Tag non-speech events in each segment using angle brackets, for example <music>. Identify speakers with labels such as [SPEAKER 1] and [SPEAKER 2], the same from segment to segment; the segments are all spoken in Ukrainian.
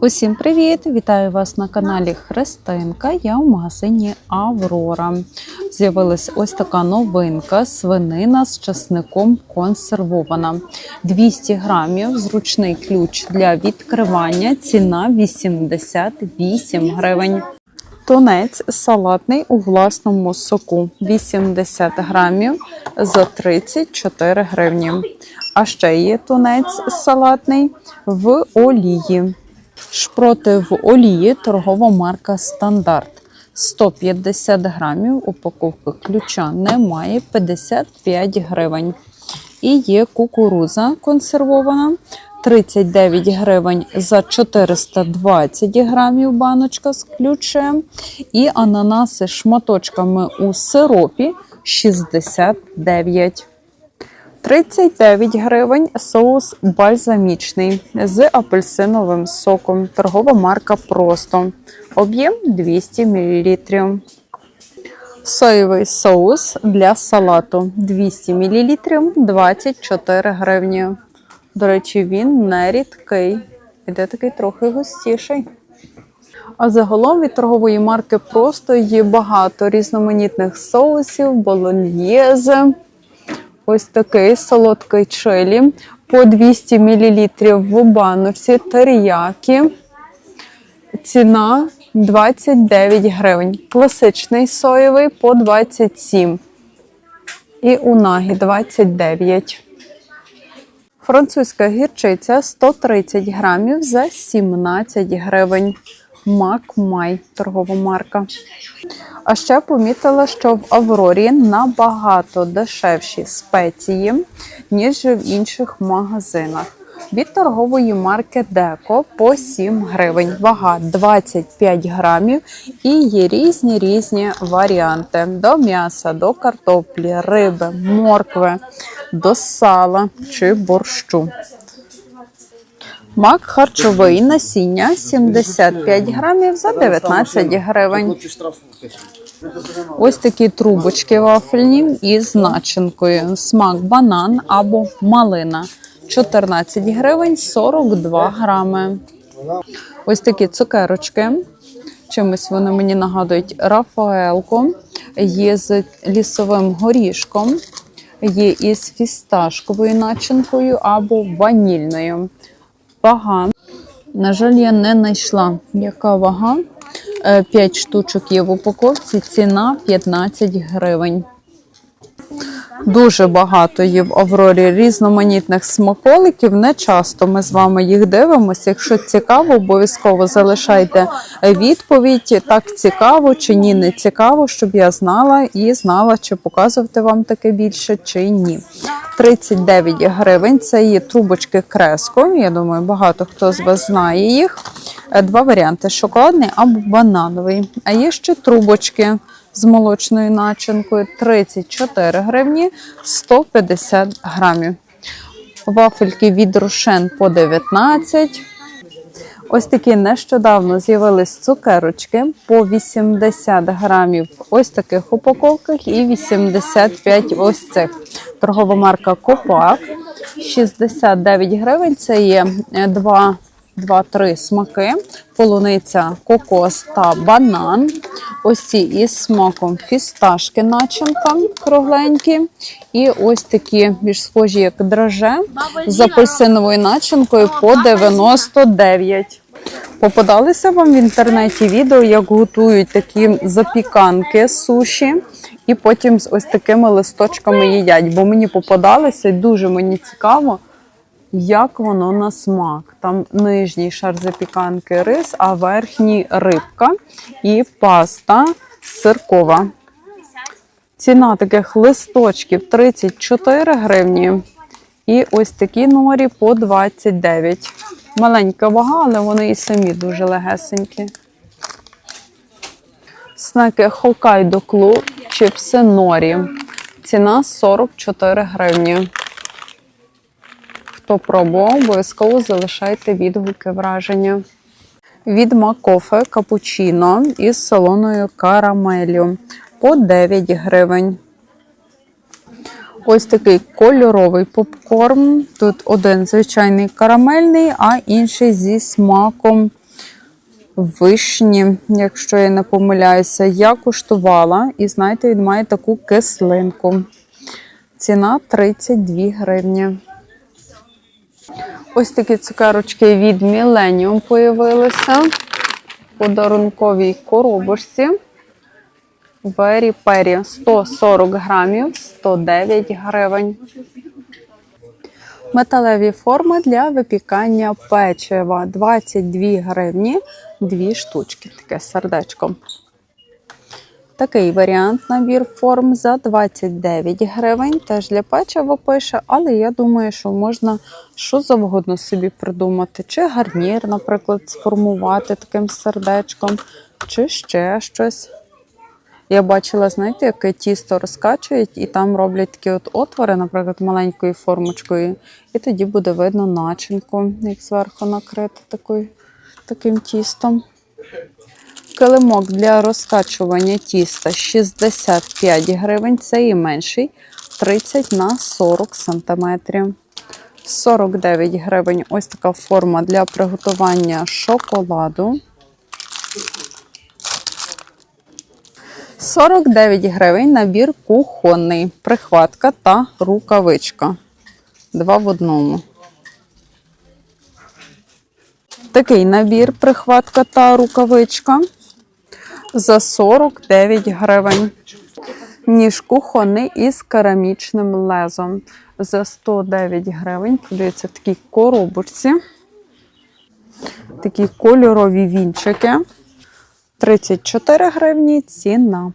[SPEAKER 1] Усім привіт! Вітаю вас на каналі Христинка. Я в магазині Аврора. З'явилась ось така новинка: свинина з часником консервована. 200 грамів, зручний ключ для відкривання. Ціна 88 гривень. Тунець салатний у власному соку 80 грамів за 34 гривні. А ще є тунець салатний в олії. Шпроти в олії торгова марка Стандарт. 150 грамів, упаковки ключа немає, 55 гривень. І є кукуруза консервована, 39 гривень за 420 грамів баночка з ключем. І ананаси шматочками у сиропі 69 39 гривень соус бальзамічний з апельсиновим соком. Торгова марка Просто. Об'єм 200 мл. Соєвий соус для салату 200 мл 24 гривні. До речі, він не рідкий. Іде такий трохи густіший. А загалом від торгової марки просто є багато різноманітних соусів, болоньєзе. Ось такий солодкий чилі по 200 мл в баночці теріякі. Ціна 29 гривень. Класичний соєвий по 27. І унагі 29. Французька гірчиця 130 грамів за 17 гривень. Макмай торгова марка. А ще помітила, що в Аврорі набагато дешевші спеції, ніж в інших магазинах. Від торгової марки Деко по 7 гривень. Вага 25 грамів і є різні різні варіанти: до м'яса, до картоплі, риби, моркви, до сала чи борщу. Мак харчовий насіння 75 грамів за 19 гривень. Ось такі трубочки вафельні із начинкою. Смак банан або малина. 14 гривень 42 грами. Ось такі цукерочки. Чимось вони мені нагадують Рафаелку. Є з лісовим горішком, є із фісташковою начинкою або ванільною. Вага. На жаль, я не знайшла, яка вага. 5 штучок є в упаковці, ціна 15 гривень. Дуже багато є в Аврорі різноманітних смаколиків. Не часто ми з вами їх дивимося. Якщо цікаво, обов'язково залишайте відповідь, так цікаво чи ні, не цікаво, щоб я знала і знала, чи показувати вам таке більше, чи ні. 39 гривень. Це є трубочки креско. Я думаю, багато хто з вас знає їх. Два варіанти: шоколадний або банановий. А є ще трубочки з молочною начинкою 34 гривні 150 грамів. Вафельки від Рошен по 19. Ось такі нещодавно з'явились цукерочки по 80 грамів ось таких упаковках і 85 ось цих. Торгова марка Копак 69 гривень. Це є два 2-3 смаки, полуниця, кокос та банан. Ось ці із смаком фісташки, начинка кругленькі. І ось такі більш схожі, як драже, з апельсиновою начинкою по 99. Попадалися вам в інтернеті відео, як готують такі запіканки суші, і потім з ось такими листочками їдять. Бо мені попадалися, і дуже мені цікаво як воно на смак. Там нижній шар запіканки рис, а верхній рибка і паста сиркова. Ціна таких листочків 34 гривні. І ось такі норі по 29. Маленька вага, але вони і самі дуже легесенькі. Снеки Хокайдо Клуб, чипси норі. Ціна 44 гривні. Хто пробував, обов'язково залишайте відгуки враження. Від Макофе капучино із солоною карамелью по 9 гривень. Ось такий кольоровий попкорн. Тут один звичайний карамельний, а інший зі смаком вишні, якщо я не помиляюся. Я куштувала і знаєте, він має таку кислинку. Ціна 32 гривні. Ось такі цукерочки від Millennium появилися. В подарунковій коробочці. Very Perry 140 грамів, 109 гривень. Металеві форми для випікання печива 22 гривні, 2 штучки, таке сердечко. Такий варіант набір форм за 29 гривень. Теж для печива пише, але я думаю, що можна що завгодно собі придумати. Чи гарнір, наприклад, сформувати таким сердечком, чи ще щось. Я бачила, знаєте, яке тісто розкачують, і там роблять такі от отвори, наприклад, маленькою формочкою, і тоді буде видно начинку, як зверху накрити такою, таким тістом. Килимок для розкачування тіста 65 гривень, це і менший, 30 на 40 сантиметрів. 49 гривень ось така форма для приготування шоколаду. 49 гривень набір кухонний, прихватка та рукавичка. Два в одному. Такий набір прихватка та рукавичка за 49 гривень. Ніж кухонний із керамічним лезом за 109 гривень. Подивіться в такій коробочці. Такі кольорові вінчики. 34 гривні ціна.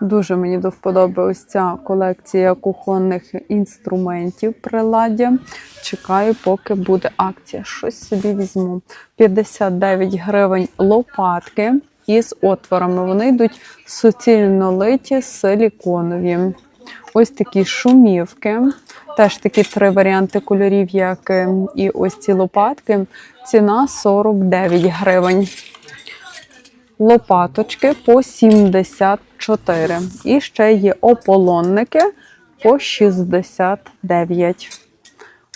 [SPEAKER 1] Дуже мені до ця колекція кухонних інструментів приладдя. Чекаю, поки буде акція. Щось собі візьму. 59 гривень лопатки із отворами. Вони йдуть суцільно литі силіконові. Ось такі шумівки. Теж такі три варіанти кольорів, як е, і ось ці лопатки. Ціна 49 гривень. Лопаточки по 74. І ще є ополонники по 69.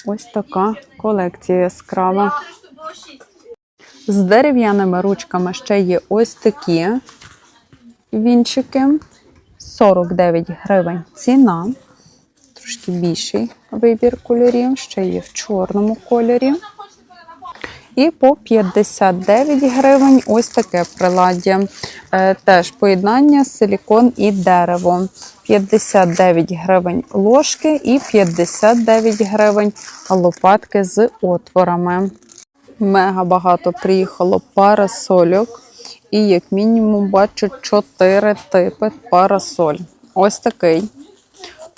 [SPEAKER 1] Ось така колекція яскрава. З дерев'яними ручками ще є ось такі вінчики. 49 гривень ціна. Трошки більший вибір кольорів, ще є в чорному кольорі. І по 59 гривень ось таке приладдя. Е, теж поєднання силікон і дерево. 59 гривень ложки і 59 гривень лопатки з отворами. Мега багато приїхало парасольок. І як мінімум бачу 4 типи парасоль. Ось такий.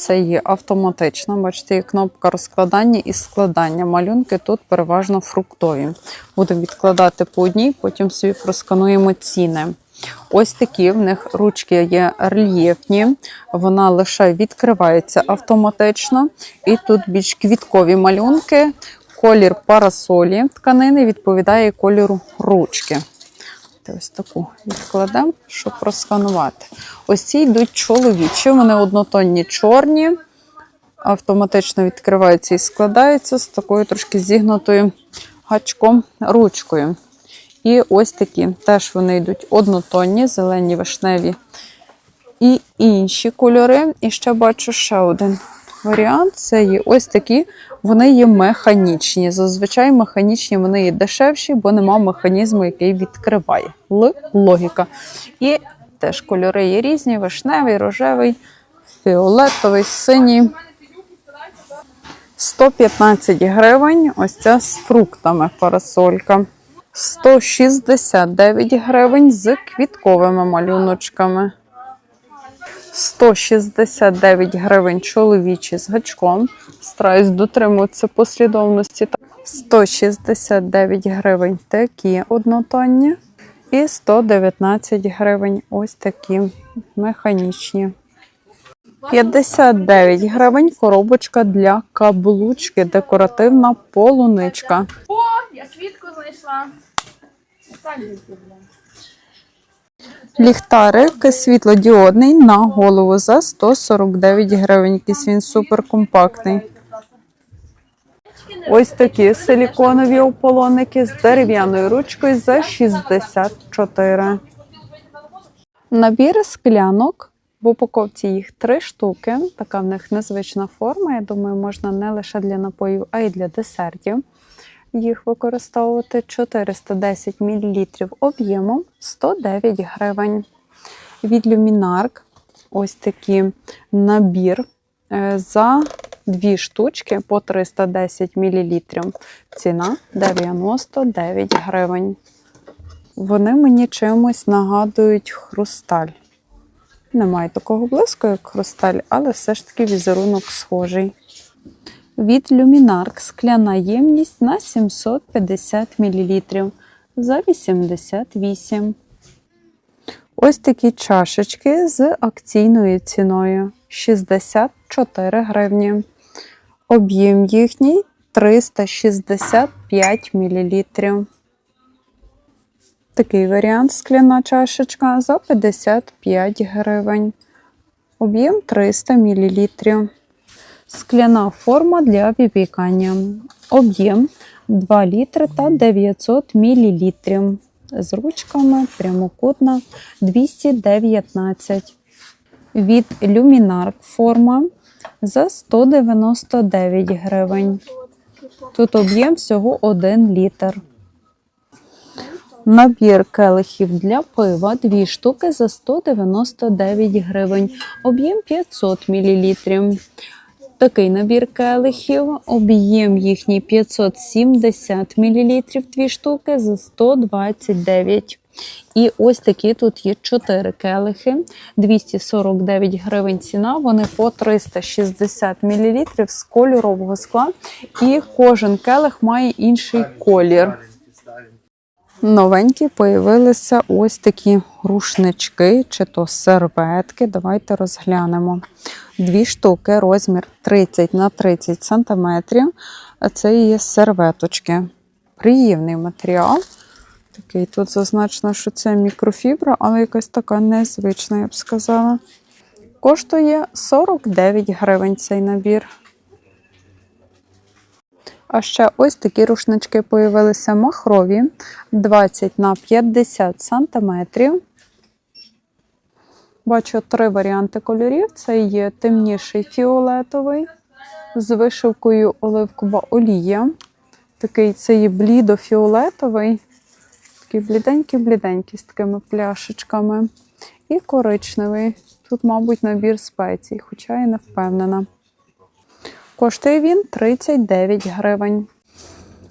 [SPEAKER 1] Це є автоматична. Бачите, є кнопка розкладання і складання. Малюнки тут переважно фруктові. Будемо відкладати по одній, потім собі проскануємо ціни. Ось такі в них ручки є рельєфні, вона лише відкривається автоматично. І тут більш квіткові малюнки. Колір парасолі тканини відповідає кольору ручки. Ось таку відкладемо, щоб просканувати. Ось ці йдуть чоловічі, вони однотонні чорні, автоматично відкриваються і складаються з такою трошки зігнутою гачком ручкою. І ось такі теж вони йдуть однотонні, зелені, вишневі і інші кольори. І ще бачу ще один варіант це є ось такі, вони є механічні. Зазвичай механічні вони є дешевші, бо нема механізму, який відкриває. Л логіка. І теж кольори є різні: вишневий, рожевий, фіолетовий, синій. 115 гривень. Ось ця з фруктами парасолька. 169 гривень з квітковими малюночками. 169 гривень чоловічі з гачком. Стараюсь дотримуватися послідовності. 169 гривень такі однотонні. І 119 гривень ось такі механічні. 59 гривень коробочка для каблучки, декоративна полуничка.
[SPEAKER 2] О, я квітку знайшла. Так.
[SPEAKER 1] Ліхтарик світлодіодний на голову за 149 гривень. Якийсь він суперкомпактний. Ось такі силіконові ополонники з дерев'яною ручкою за 64. Набір склянок. В упаковці їх три штуки. Така в них незвична форма. Я думаю, можна не лише для напоїв, а й для десертів. Їх використовувати 410 мл об'ємом 109 гривень. Від Luminark ось такий набір е, за дві штучки по 310 мл. Ціна 99 гривень. Вони мені чимось нагадують хрусталь. Немає такого блиску, як хрусталь, але все ж таки візерунок схожий. Від Luminark скляна ємність на 750 мл за 88. Ось такі чашечки з акційною ціною 64 гривні. Об'єм їхній 365 мл. Такий варіант скляна чашечка за 55 гривень. Об'єм 300 мл. Скляна форма для випікання. Об'єм 2 літри та 900 мл. З ручками прямокутна 219. Від Luminark форма за 199 гривень. Тут об'єм всього 1 літр. Набір келихів для пива 2 штуки за 199 гривень. Об'єм 500 мл. Такий набір келихів, об'єм їхній 570 мл, 2 штуки за 129. І ось такі тут є 4 келихи, 249 гривень ціна, вони по 360 мл з кольорового скла. І кожен келих має інший колір. Новенькі появилися ось такі рушнички чи то серветки. Давайте розглянемо. Дві штуки, розмір 30 на 30 см. Це є серветочки. Приємний матеріал. Такий тут зазначено, що це мікрофібра, але якась така незвична, я б сказала. Коштує 49 гривень цей набір. А ще ось такі рушнички появилися махрові 20 на 50 сантиметрів. Бачу три варіанти кольорів: це є темніший фіолетовий з вишивкою оливкова олія. Такий це є блідо-фіолетовий, такий бліденький-бліденький з такими пляшечками. І коричневий. Тут, мабуть, набір спецій, хоча я не впевнена. Коштує він 39 гривень.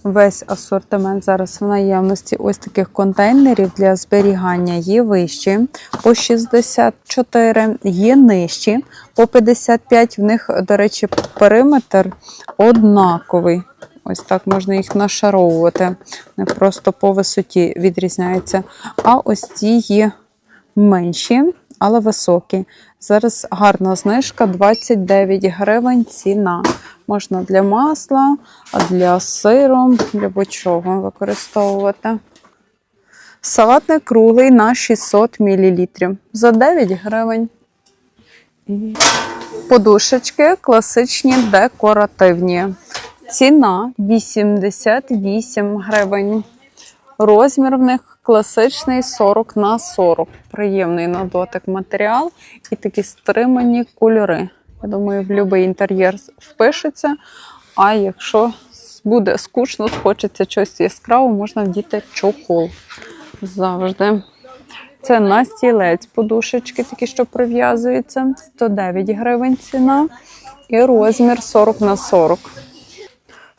[SPEAKER 1] Весь асортимент зараз в наявності ось таких контейнерів для зберігання є вищі по 64, є нижчі по 55. В них, до речі, периметр однаковий. Ось так можна їх нашаровувати. Не просто по висоті відрізняються. А ось ці є менші, але високі. Зараз гарна знижка 29 гривень ціна. Можна для масла, для сиру, для будь-чого використовувати. Салатник круглий на 600 мл за 9 гривень. Подушечки класичні декоративні. Ціна 88 гривень. Розмір в них класичний 40 на 40. Приємний на дотик матеріал і такі стримані кольори. Я думаю, в будь-який інтер'єр впишеться. А якщо буде скучно, схочеться щось яскравого, можна вдіти чохол завжди. Це на стілець подушечки, такі, що прив'язуються. 109 гривень ціна. І розмір 40 на 40.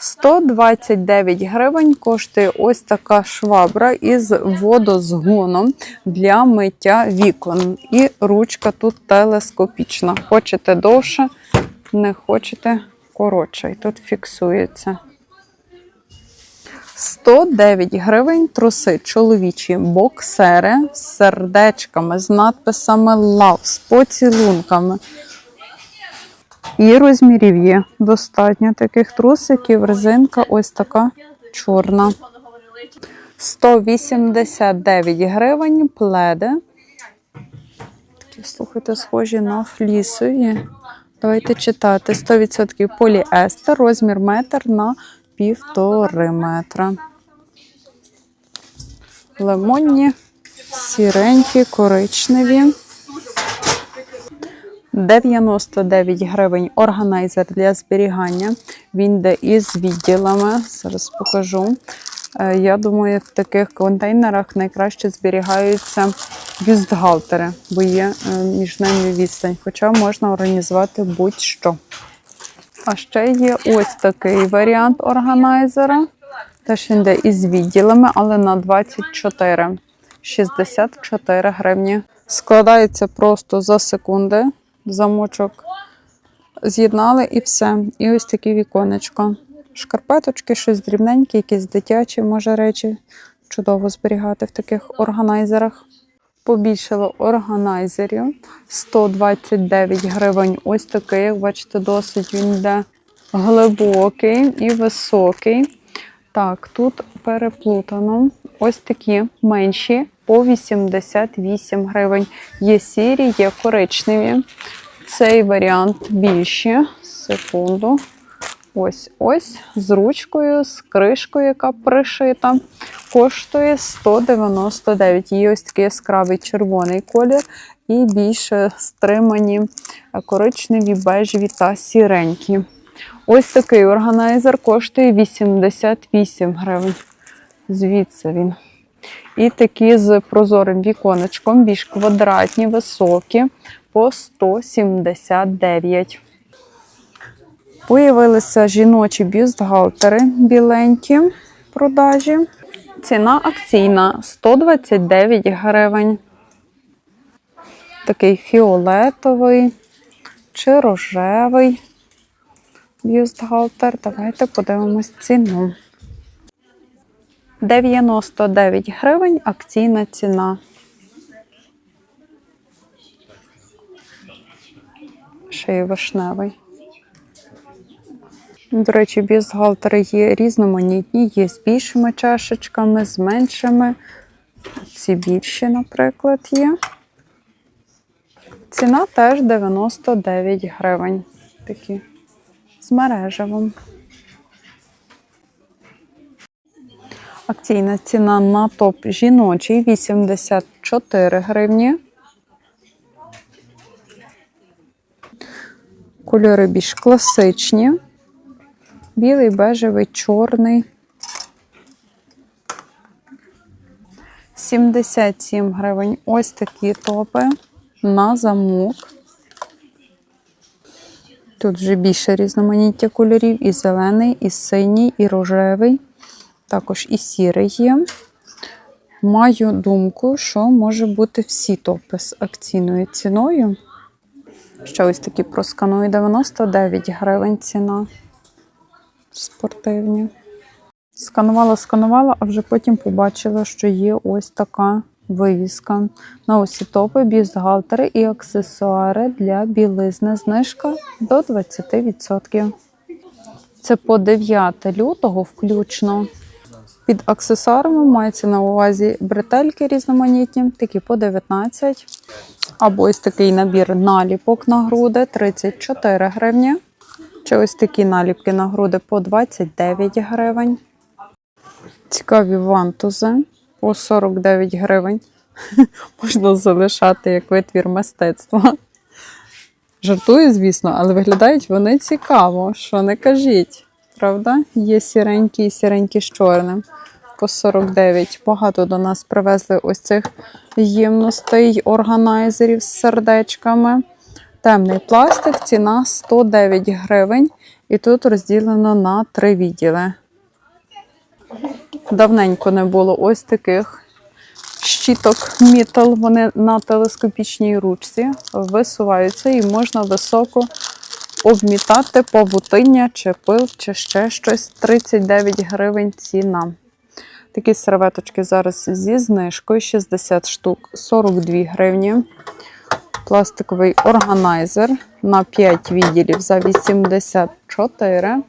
[SPEAKER 1] 129 гривень коштує ось така швабра із водозгоном для миття вікон. І ручка тут телескопічна. Хочете довше, не хочете коротше. І тут фіксується. 109 гривень труси чоловічі боксери з сердечками, з надписами Love, з поцілунками. І розмірів є достатньо таких трусиків. Резинка ось така чорна. 189 гривень пледи. Такі, слухайте, схожі на флісові. Давайте читати. 100% поліестер, розмір метр на півтори метра. Лимонні, сіренькі, коричневі. 99 гривень органайзер для зберігання. Він йде із відділами. Зараз покажу. Е, Я думаю, в таких контейнерах найкраще зберігаються бюстгальтери, бо є е, між ними відстань. Хоча можна організувати будь-що. А ще є ось такий варіант органайзера. Теж він йде із відділами, але на 24. 64 гривні. Складається просто за секунди. Замочок з'єднали і все. І ось такі віконечка. Шкарпеточки, щось дрібненьке, якісь дитячі, може речі. Чудово зберігати в таких органайзерах. Побільшало органайзерів 129 гривень. Ось такий, як бачите, досить він йде глибокий і високий. Так, тут переплутано. Ось такі менші по 88 гривень. Є сірі, є коричневі. Цей варіант більші. Секунду. Ось ось з ручкою, з кришкою, яка пришита. Коштує 199. Є ось такий яскравий червоний колір і більше стримані коричневі, бежеві та сіренькі. Ось такий органайзер коштує 88 гривень. Звідси він. І такі з прозорим віконечком, більш квадратні, високі, по 179. Появилися жіночі бюстгальтери біленькі в продажі. Ціна акційна 129 гривень. Такий фіолетовий чи рожевий бюстгальтер. Давайте подивимось ціну. 99 гривень акційна ціна. Ще й вишневий. До речі, бюстгальтери є різноманітні, є з більшими чашечками, з меншими. Ці більші, наприклад, є. Ціна теж 99 гривень. Такі з мережевим. Акційна ціна на топ жіночий 84 гривні. Кольори більш класичні. Білий, бежевий, чорний. 77 гривень. Ось такі топи на замок. Тут вже більше різноманіття кольорів: і зелений, і синій, і рожевий. Також і сірий є. Маю думку, що може бути всі топи з акційною ціною. Ще ось такі просканую 99 гривень ціна. Спортивні. Сканувала, сканувала, а вже потім побачила, що є ось така вивіска. На усі топи, бюстгальтери і аксесуари для білизни. Знижка до 20%. Це по 9 лютого включно. Під аксесуарами мається на увазі бретельки різноманітні, такі по 19. Або ось такий набір наліпок на груди 34 гривні. Чи ось такі наліпки на груди по 29 гривень. Цікаві вантузи по 49 гривень. <laughs> Можна залишати як витвір мистецтва. Жартую, звісно, але виглядають вони цікаво, що не кажіть. Правда? Є сіренькі і сіренькі з чорним. По 49. Багато до нас привезли ось цих ємностей, органайзерів з сердечками. Темний пластик, ціна 109 гривень. І тут розділено на три відділи. Давненько не було ось таких щіток мітал. Вони на телескопічній ручці висуваються і можна високо обмітати павутиння чи пил, чи ще щось. 39 гривень ціна. Такі серветочки зараз зі знижкою 60 штук 42 гривні. Пластиковий органайзер на 5 відділів за 84.